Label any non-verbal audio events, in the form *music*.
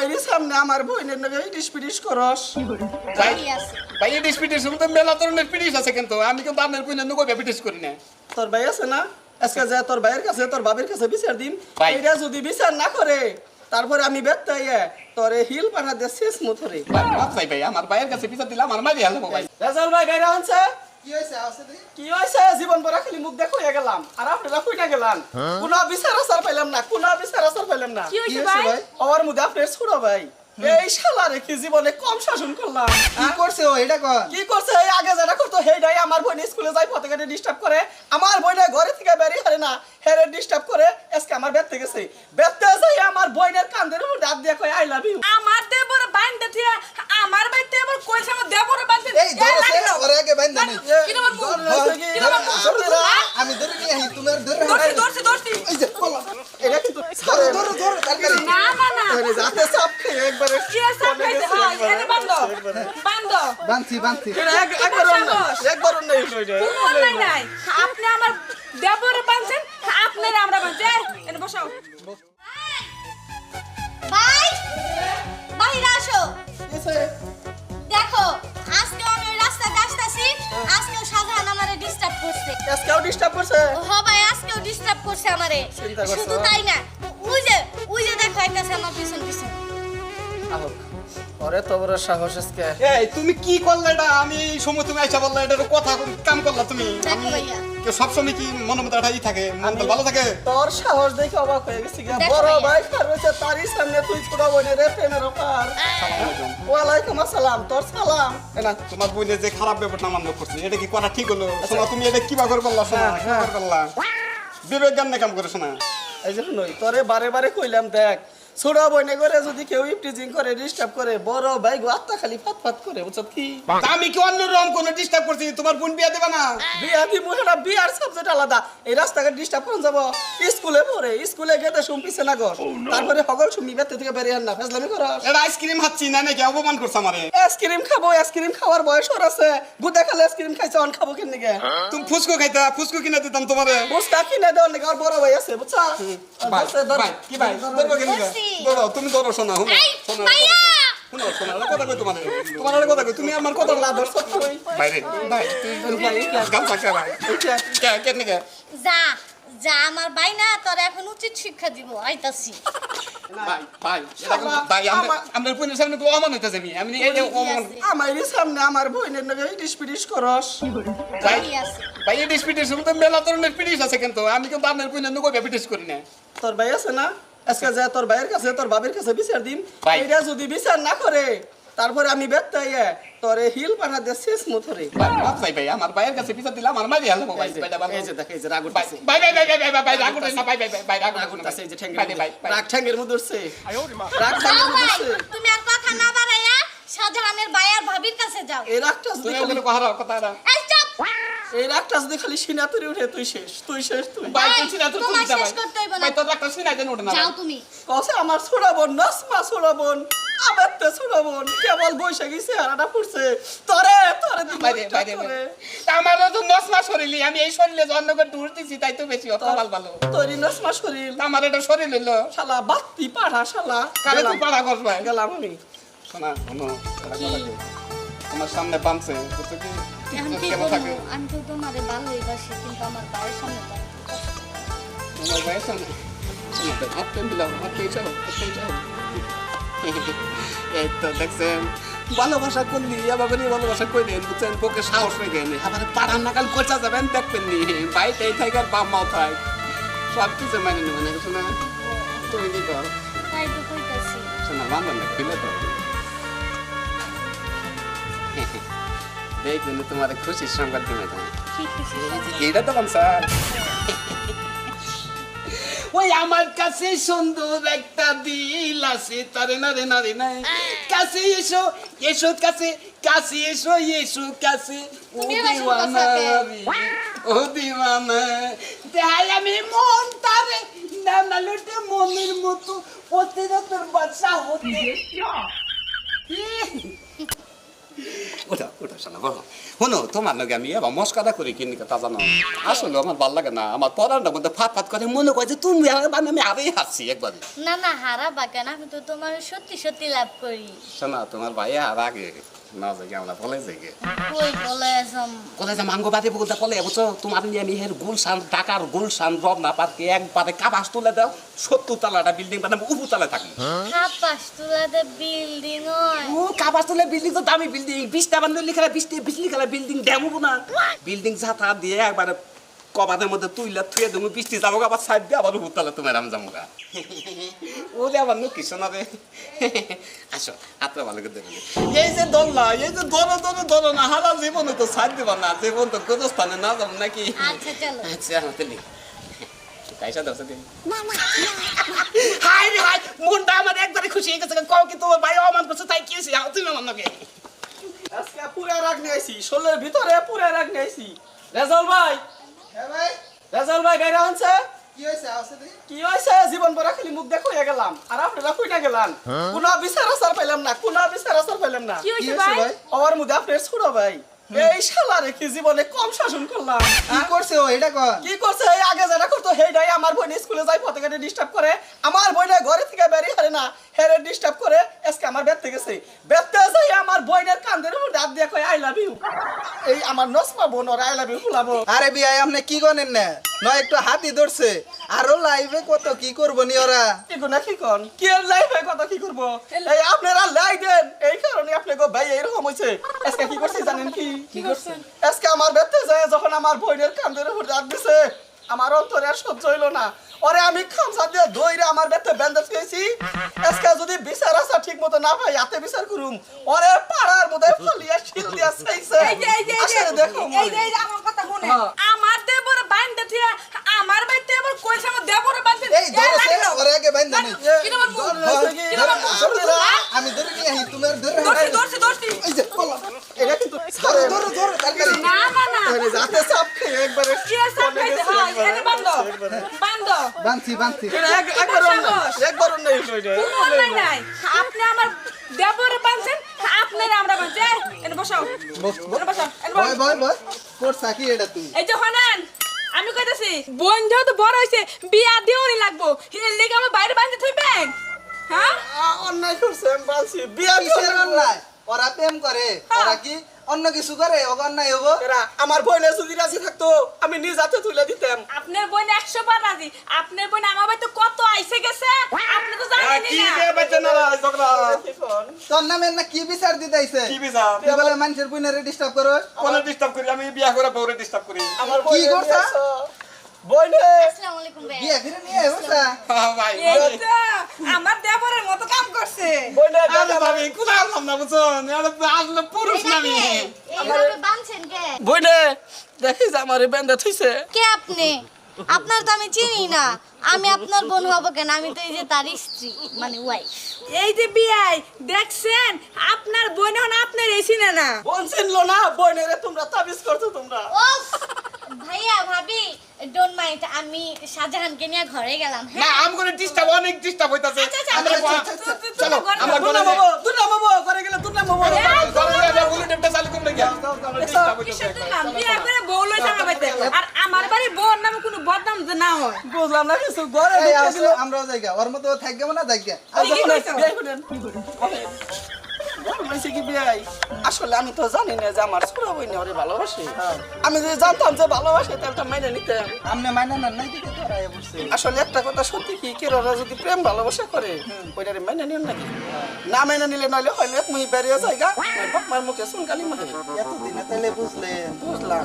আমারই সামনে আমার বোনের নাকি ইটিস পিটিস করস। ভাই? ভাই এই পিটিস তো মেলা ধরনের পিটিস আছে কিন্তু। আমি কিন্তু আপনার পুনে নুকো পিটিস করি না। তোর ভাই আছে না? আজকে যা তোর ভাইয়ের কাছে তোর বাবার কাছে বিচার দিন। এটা যদি বিচার না করে তারপরে আমি ব্যর্থ ইয়ে তোর হিল পাঠা দিয়ে শেষ মুথরে ভাই মাপ চাই ভাই আমার ভাইয়ের কাছে পিছা দিলাম আমার মারি হালবো ভাই। রেজাল ভাই গাইরা আনছে? কি হয়েছে জীবন পরা খালি মুখ দেখো গেলাম। আর আপনারা কইটা গেলাম? কোন বিচার আসার পাইলাম না কোন বিচার আসার পাইলাম না। কি হয়েছে ভাই? আমার মধ্যে আপনার ছোট ভাই। এই শালা রেখে জীবনে কম শাসন করলাম। কি করছে ও? এটা কর কি আগে যেটা করতো হেডাই আমার বোন স্কুলে যাই পথে ঘাটে ডিস্টার্ব করে। আমার বোনে ঘরে থেকে বেরিয়ে হারে না হেরে ডিস্টার্ব করে আজকে আমার বেতে গেছে বেতে যাই আমার বোনের কান্দের উপর হাত দিয়ে কয় আই লাভ ইউ আমার দেবর বান্ধে থিয়া আমার বাইতে আবার কইছে আমার দেবর বান্ধে এই ধরছে ওরে আগে বাইন্ধ নাই। কি নাম বল আমি ধরে নিয়ে আহি তোমার ধরে দর্শি এই যে এটা কিন্তু ধরো ধরো ধরো। যাতে খেয়ে একবারে হয় বানছি বানছি একবার অন্য একবার নাই নাই আপনি আমার দেবর আপনারা আমরা বান্ধছি এই, এনে বসাও ভাই বাইরে আসো এসে, দেখো আজকে আমি ওই রাস্তায় আসতেছি আজকেও সাধারণ আমারে ডিস্টার্ব করছে। আজকেও disturb করছে? হ ভাই আজকেও ডিস্টার্ব করছে আমারে। শুধু তাই না ওই আমার পিছন পিছন। ওরে সাহস আজকে। এই তুমি কি করলে এটা? আমি এই সময় তুমি আইসা বললে এটা কথা কাম করলা তুমি। আমি। কেউ সবসময় কি মনে মতো এটাই থাকে? মনটা ভালো থাকে। তোর সাহস দেখে অবাক হয়ে গেছি। বড় ভাই তারই সামনে তুই ছোট বোনের রে প্রেমের অফার। ওয়ালাইকুম আসসালাম, তোর সালাম। এ না তোমার বোনের যে খারাপ ব্যাপারটা আমার করছে এটা কি করা ঠিক হলো? শোনা তুমি এটা কিবা করে করলা? শোনা হ্যাঁ, কিবা করে করলা? বিবেক জ্ঞান কাম করে শোনা। এই জন্য তোরে বারে বারে কইলাম দেখ ছোট বইনে করে যদি কেউ ইপটিজিং করে ডিস্টার্ব করে বড় ভাই গো আত্মা খালি ফাত ফাত করে বুঝছ কি? আমি কি অন্য রকম কোনো ডিস্টার্ব করছি? তোমার বোন বিয়া দেবা না? বিয়া বিয়ার সাবজেক্ট আলাদা। এই রাস্তাঘাট ডিস্টার্ব যাব। স্কুলে পড়ে স্কুলে গেতে শুনপিছে না গর তারপরে হগল শুনি বেতে থেকে বেরিয়ে আন না ফেসলামি করস। এটা আইসক্রিম হাচ্ছি না নাকি অপমান করছে আমারে? আইসক্রিম খাব আইসক্রিম খাওয়ার বয়স ওর আছে। গুদা খালে আইসক্রিম খাইছে অন খাব কেন নিগে তুমি ফুসকো খাইতা ফুসকো কিনে দিতাম তোমারে। বুঝতা কিনে দেওয়ার নিগে আর বড় ভাই আছে বুঝছা। ভাই কি ভাই? কেন তুমি ধরো শোনা শোনো এই শোনো ভাইয়া শোনো শোনো একটা কথা কই তোমার তোমার কথা কই তুমি আমার কথা তোর লাদর বাইরে ভাই তুই গাম থাকে ভাই। কে কে নিকে যা যা আমার ভাই না তোর এখন উচিত শিক্ষা দিব আইতাছি। ভাই ভাই ভাই আমরা আমরা বোনের সামনে তো অমান হইতাছে আমি আমি এই যে অমান আমারই সামনে আমার বোনের নাকি ইটিস পিটিস করস। ভাই তো মেলা ধরনের আছে কিন্তু আমি কিন্তু আপনার বোনের নুকো পিটিস করি না। তোর ভাই আছে না? আজকে যা তোর ভাইয়ের কাছে তোর বাবার কাছে বিচার দিন এটা যদি বিচার না করে তারপরে আমি ব্যর্থ ইয়ে তোর হিল পাঠা দিয়ে শেষ মুথরে ভাই ভাই আমার ভাইয়ের কাছে পিছা দিলাম আমার মারি ভাই এই যে দেখ এই যে রাগ ভাই ভাই ভাই ভাই ভাই ভাই ভাই রাগ উঠে না ভাই ভাই ভাই ভাই রাগ এই যে ঠ্যাঙ্গের ভাই ভাই ভাই। রাগ ঠ্যাঙ্গের মধ্যে উঠছে। রাগ যাও মধ্যে ভাই উঠছে। তুমি আর কথা না বাড়াইয়া শাহজাহানের ভাই ভাবির কাছে যাও। এই রাগটা যদি তুমি খালি ওগুলো কথা কথা না এই চুপ! এই রাগটা যদি খালি সিনাতুরি উঠে তুই শেষ তুই শেষ তুই। ভাই তুই না। ভাই তোর সিনা যেন ওঠে না যাও তুমি। কসে আমার ছোট বোন নসমা ছোট বোন আমার তো ছোট বোন কেবল বসে গেছে হারাটা ফুটছে। তরে তরে বাইরে বাইরে আমারও তো নস মাস শরীরই আমি এই শরীরে জন্ম করে দূর দিছি তাই তো বেশি অত ভালো ভালো তৈরি নসমা শরীর। আমার এটা শরীর হইল। শালা বাত্তি পাঠা শালা। কারে তুই পাড়া করছ গেলাম আমি। শোনা শোনো। আমার সামনে বানছে বুঝছ কি? আমি করব? তো তোমারে ভালোই বাসি কিন্তু আমার ভাইয়ের সামনে *laughs* তো তোমার ভাইয়ের সামনে শোনো তো, হাত পেন দিলাম হাত পেন চাও হাত পেন চাও এই তো দেখছেন ভালোবাসা করলি এভাবে নিয়ে ভালোবাসা কই দেন বুঝছেন সাহস রেখে নি আবার পাড়ার নাকাল কোচা *laughs* যাবেন দেখবেন নি থাকার বাপ মাও থাক সব কিছু মানে নেবেন শোনা তুমি কি কর শোনা বান্ধব না খুলে তো দেখবেন তোমার খুশির সংবাদ দিবে এইটা তো স্যার ওই আমার কাছে সুন্দর একটা দিল আছে। তারে না রে না রে না। কাছে এসো এসো কাছে কাছে এসো এসো কাছে। ও দিওয়ানা রে, ও দিওয়ানা দেখাই আমি মন তারে নানা লুটে মনের মতো অতিরতর বাচ্চা হতে। ওটা ওটা শোনা বলো। শোনো তোমার লগে আমি এবার মস্কাদা করি কিনি তা জানো? আসলে আমার ভালো লাগে না আমার পড়ানোর মধ্যে ফাত ফাত করে মনে করে যে তুমি মানে আমি আরই হাসছি একবার। না না হারা বাগান আমি তো তোমার সত্যি সত্যি লাভ করি। শোনা তোমার ভাই হারা আগে। না যাই আমরা বলে যাই কই কলেজে মাঙ্গো বাদে বলতে কলে বুঝছ? তোমার নিয়ে আমি হের গুলশান ঢাকার গুলশান রমনা পার্কে একবারে কাবাস তুলে দাও সত্তর তালাটা বিল্ডিং মানে উপর তলায় থাকি বিল্ডিং ও তুলে বিল্ডিং তো দামি বিল্ডিং বিশটা বান্ধব লিখে বিশটি বিজলি খেলা বিল্ডিং ড্যামও না। বিল্ডিং ঝাঁটা দিয়ে একবারে কবাদের মধ্যে তুইলা থুয়ে দেবো বৃষ্টি যাব আবার সাইড দিয়ে আবার উপর তলা তোমার আম যাব গা ও যে আবার নুকি শোনাবে আসো হাতটা ভালো করে দেবে এই যে দোলনা এই যে দোলো দোলো দোলো না হারা জীবনে তো সাইড দেবো না জীবন তো কোন স্থানে না যাব নাকি? আচ্ছা চলো। আচ্ছা কাইসা হাই রে হাই মনটা আমার একবারে খুশি হয়ে গেছে কও কি তোমার ভাই অমান করছে তাই কি হয়েছে? তুমি আমার নাকি আজকে পুরা রাগ নিয়ে আইছি ভিতরে পুরা রাগ নিয়ে আইছি। রেজাল ভাই রেজাল ভাই গাইরা আনছে? কি হয়েছে কি জীবন ভরা খালি মুখ দেখো হয়ে গেলাম। আর আপনারা কইটা গেলাম কোন বিচার আসার পাইলাম না কোন বিচার আসার পাইলাম না। কি হয়েছে ভাই? আমার মধ্যে আপনার ছোট ভাই। এই শালা রেখে জীবনে কম শাসন করলাম কি হ্যাঁ? করছে ও এটা কর। কি করছে? এই আগে যেটা করতো হেডাই আমার বোন স্কুলে যাই পথে ঘাটে ডিস্টার্ব করে। আমার বোনে ঘরে থেকে বেরিয়ে হারে না হেরে ডিস্টার্ব করে আজকে আমার বেতে গেছে। বেতে যাই আমার বোনের কান্দের উপর দাঁত দিয়ে কয় আই লাভ ইউ এই আমার নসমা বোন ওর আই লাভ ইউ ফুলাবো। আরে বিয়াই আপনি কি গনেন না? নয় একটু হাতি ধরছে। আরও লাইভে কত কি করব নি ওরা? কি না কি কন? কি লাইফে কথা কি করব? এই আপনারা লাই দেন। এই কারণে আপনি গো ভাই এরকম হয়েছে আজকে কি করছে জানেন কি? কি করছেন? আজকে আমার বেতে যায় যখন আমার বোনের কান্দের উপর দাঁত দিছে। আমার অন্তরে আর সহ্য হইল না। ওরে আমি খামসা দিয়ে দইরে আমার বেতে ব্যান্ডেজ পেয়েছি আজকে যদি বিচার আসা ঠিক মতো না পাই হাতে বিচার করুম। ওরে পাড়ার মধ্যে ফলিয়া শিল দিয়া চাইছে এই যে এই যে দেখো এই যে আমার কথা শুনে হ্যাঁ। থিয়া আমার বাইতে এবার কইছে আমার দেবর বাইন্দে এই ধরেছে ওরা আগে বাইন্দা নেই কি তোমার আমি ধরে নিয়ে আহি তোমার ধরে দর্শি দর্শি দর্শি এই যে কলা এটা কিন্তু ধরো ধরো ধরো তাড়াতাড়ি। না না না। আরে যাতে চাপ খেয়ে একবারে কি আছে খাইতে হয় এনে বান্ধ বান্ধ। বানছি বানছি একবার একবার অন্য হইছে কোনো নাই। আপনি আমার দেবরে বানছেন আপনারা আমরা এনে বসাও। এনে বসাও এনে কি এটা তুই। এই যে হনান। আমি কইতাছি বোন যেহেতু বড় হইছে বিয়া দিও নি লাগবো। এর লেগে আমার বাইরে বাইরে থই ব্যাগ। হ্যাঁ? অন্যায় করছে আমি বলছি বিয়া কিসের অন্যায়? ওরা প্রেম করে ওরা কি অন্য কিছু করে? অন্যায় হব? আমার বইনে যদি রাজি থাকতো আমি নিজ হাতে তুলে দিতাম। আপনার বোন একশো বার রাজি। আপনার বোন আমার বাড়িতে কত আইসে গেছে আপনি তো জানেনই না তোর নামে না কি বিচার দিতে আইছে? তুই বলে মানুষের বুইনারে ডিস্টার্ব করো। আমার কি বইনে বইনে। আসসালামু আলাইকুম ভাই বিয়া ফিরে নিয়ে আইবসা এই তো আমার দেবরের মতো কাম করছে। বইনে এইভাবে বানছেন কে? বইনে দেখি যে আমার বেন্দা থইছে। কে আপনি? আপনার তো আমি চিনি না। আমি আপনার বোন হব কেন? আমি তো এই যে তার স্ত্রী মানে ওয়াইফ এই যে বিয়াই দেখছেন? আপনার বোন হন আপনার এসি না না। বোন চিনলো না? বইনেরে তোমরা তাবিজ করছ তোমরা। ভাইয়া ভাবি ডোন্ট মাইন্ড আমি শাহজাহানকে নিয়ে ঘরে গেলাম হ্যাঁ? আচ্ছা আচ্ছা আমরা আচ্ছা, গো- তো- তো- চলো, তোমার ঘরে আমরা যাও। দুর্না বাবু দুর্না বাবু করে গেলে দুর্না বাবু কিসের দুর্নাম? বিয়া করে বউ লইছে আমার আর আমার বাড়ি বউর নামে কোনো বদনাম যে না হয়। বুঝলাম না কিছু ঘরে। আমরাও যাইগা ওর মতো থাকবে না বিয়াই? আসলে আমি তো জানি না যে আমার ছোট বই ওরে ভালোবাসে। আমি যদি জানতাম যে ভালোবাসে তাহলে তো মাইনে নিতাম। মাইনা না নাই আসলে একটা কথা সত্যি কি কেরোরা যদি প্রেম ভালোবাসা করে ওইটারে মাইনে নিন নাকি? না মাইনে নিলে নইলে হইলে মুই বেরিয়ে বাপ মার মুখে শুনকালি মারে। এতদিনে বুঝলেন। বুঝলাম।